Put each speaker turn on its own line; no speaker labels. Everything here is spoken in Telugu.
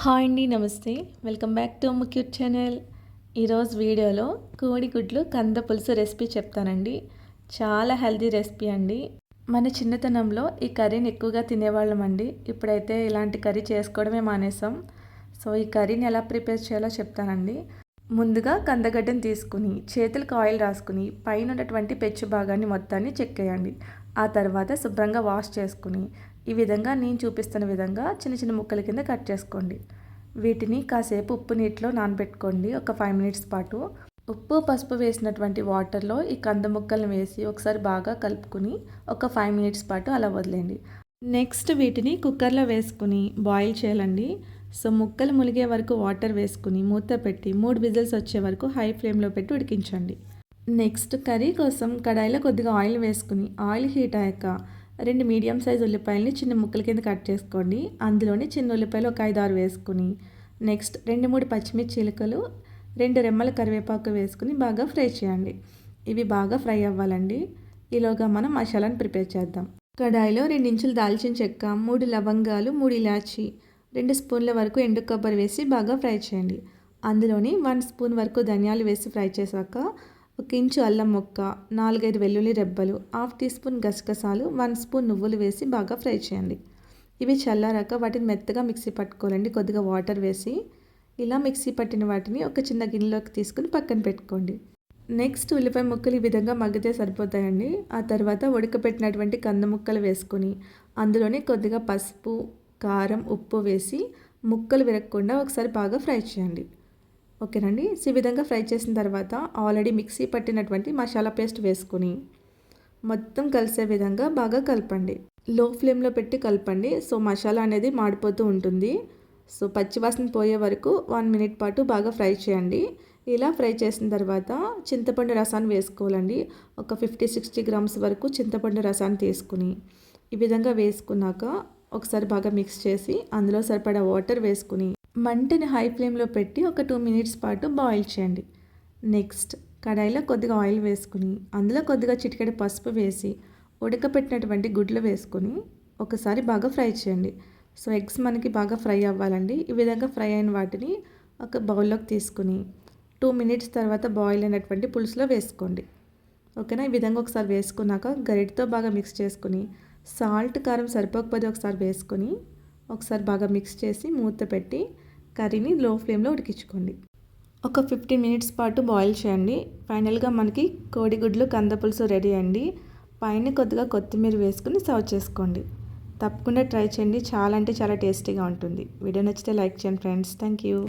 హాయ్ అండి నమస్తే. వెల్కమ్ బ్యాక్ టు ముక్యూట్ ఛానల్. ఈరోజు వీడియోలో కోడిగుడ్లు కంద పులుసు రెసిపీ చెప్తానండి. చాలా హెల్దీ రెసిపీ అండి. మన చిన్నతనంలో ఈ కర్రీని ఎక్కువగా తినేవాళ్ళం అండి. ఇప్పుడైతే ఇలాంటి కర్రీ చేసుకోవడమే మానేసాం. సో ఈ కర్రీని ఎలా ప్రిపేర్ చేయాలో చెప్తానండి. ముందుగా కందగడ్డను తీసుకుని చేతులకు ఆయిల్ రాసుకుని పైన ఉన్నటువంటి పెచ్చు భాగాన్ని మొత్తాన్ని చెక్కేయండి. ఆ తర్వాత శుభ్రంగా వాష్ చేసుకుని ఈ విధంగా నేను చూపిస్తున్న విధంగా చిన్న చిన్న ముక్కల కింద కట్ చేసుకోండి. వీటిని కాసేపు ఉప్పు నీటిలో నానబెట్టుకోండి. ఒక ఫైవ్ మినిట్స్ పాటు ఉప్పు పసుపు వేసినటువంటి వాటర్లో ఈ కంద ముక్కలను వేసి ఒకసారి బాగా కలుపుకుని ఒక ఫైవ్ మినిట్స్ పాటు అలా వదిలేండి నెక్స్ట్ వీటిని కుక్కర్లో వేసుకుని బాయిల్ చేయాలండి. సో ముక్కలు ములిగే వరకు వాటర్ వేసుకుని మూత పెట్టి మూడు విజిల్స్ వచ్చే వరకు హై ఫ్లేమ్లో పెట్టి ఉడికించండి. నెక్స్ట్ కర్రీ కోసం కడాయిలో కొద్దిగా ఆయిల్ వేసుకుని ఆయిల్ హీట్ అయ్యాక రెండు మీడియం సైజ్ ఉల్లిపాయలని చిన్న ముక్కల కింద కట్ చేసుకోండి. అందులోని చిన్న ఉల్లిపాయలు ఒక ఐదు ఆరు వేసుకుని నెక్స్ట్ రెండు మూడు పచ్చిమిర్చి చిలుకలు రెండు రెమ్మల కరివేపాకు వేసుకుని బాగా ఫ్రై చేయండి. ఇవి బాగా ఫ్రై అవ్వాలండి. ఈలోగా మనం మసాలాను ప్రిపేర్ చేద్దాం. కడాయిలో రెండించులు దాల్చిన చెక్క మూడు లవంగాలు మూడు ఇలాచి రెండు స్పూన్ల వరకు ఎండు కొబ్బరి వేసి బాగా ఫ్రై చేయండి. అందులోని వన్ స్పూన్ వరకు ధనియాలు వేసి ఫ్రై చేశాక ఒక ఇంచు అల్లం ముక్క నాలుగైదు వెల్లుల్లి రెబ్బలు హాఫ్ టీ స్పూన్ గసగసాలు వన్ స్పూన్ నువ్వులు వేసి బాగా ఫ్రై చేయండి. ఇవి చల్లారాక వాటిని మెత్తగా మిక్సీ పట్టుకోవాలండి. కొద్దిగా వాటర్ వేసి ఇలా మిక్సీ పట్టిన వాటిని ఒక చిన్న గిన్నెలోకి తీసుకుని పక్కన పెట్టుకోండి. నెక్స్ట్ ఉల్లిపాయ ముక్కలు ఈ విధంగా మగ్గితే సరిపోతాయండి. ఆ తర్వాత ఉడకపెట్టినటువంటి కంద ముక్కలు వేసుకొని అందులోనే కొద్దిగా పసుపు కారం ఉప్పు వేసి ముక్కలు విరగకుండా ఒకసారి బాగా ఫ్రై చేయండి. ఓకేనండి. ఈ విధంగా ఫ్రై చేసిన తర్వాత ఆల్రెడీ మిక్సీ పట్టినటువంటి మసాలా పేస్ట్ వేసుకుని మొత్తం కలిసే విధంగా బాగా కలపండి. లో ఫ్లేమ్లో పెట్టి కలపండి. సో మసాలా అనేది మాడిపోతూ ఉంటుంది. సో పచ్చివాసన పోయే వరకు వన్ మినిట్ పాటు బాగా ఫ్రై చేయండి. ఇలా ఫ్రై చేసిన తర్వాత చింతపండు రసాన్ని వేసుకోవాలండి. ఒక ఫిఫ్టీ సిక్స్టీ గ్రామ్స్ వరకు చింతపండు రసాన్ని తీసుకుని ఈ విధంగా వేసుకున్నాక ఒకసారి బాగా మిక్స్ చేసి అందులో సరిపడా వాటర్ వేసుకుని మంటని హై ఫ్లేమ్లో పెట్టి ఒక టూ మినిట్స్ పాటు బాయిల్ చేయండి. నెక్స్ట్ కడాయిలో కొద్దిగా ఆయిల్ వేసుకుని అందులో కొద్దిగా చిటికెడ పసుపు వేసి ఉడకపెట్టినటువంటి గుడ్లు వేసుకొని ఒకసారి బాగా ఫ్రై చేయండి. సో ఎగ్స్ మనకి బాగా ఫ్రై అవ్వాలండి. ఈ విధంగా ఫ్రై అయిన వాటిని ఒక బౌల్లోకి తీసుకుని టూ మినిట్స్ తర్వాత బాయిల్ అయినటువంటి పులుసులో వేసుకోండి. ఓకేనా? ఈ విధంగా ఒకసారి వేసుకున్నాక గరిటతో బాగా మిక్స్ చేసుకుని సాల్ట్ కారం సరిపోకపోతే ఒకసారి వేసుకొని ఒకసారి బాగా మిక్స్ చేసి మూత పెట్టి కర్రీని లో ఫ్లేమ్లో ఉడికించుకోండి. ఒక ఫిఫ్టీన్ మినిట్స్ పాటు బాయిల్ చేయండి. ఫైనల్గా మనకి కోడిగుడ్లు కందపులుసు రెడీ అండి. పైన కొద్దిగా కొత్తిమీర వేసుకుని సర్వ్ చేసుకోండి. తప్పకుండా ట్రై చేయండి. చాలా అంటే చాలా టేస్టీగా ఉంటుంది. వీడియో నచ్చితే లైక్ చేయండి ఫ్రెండ్స్ థ్యాంక్ యూ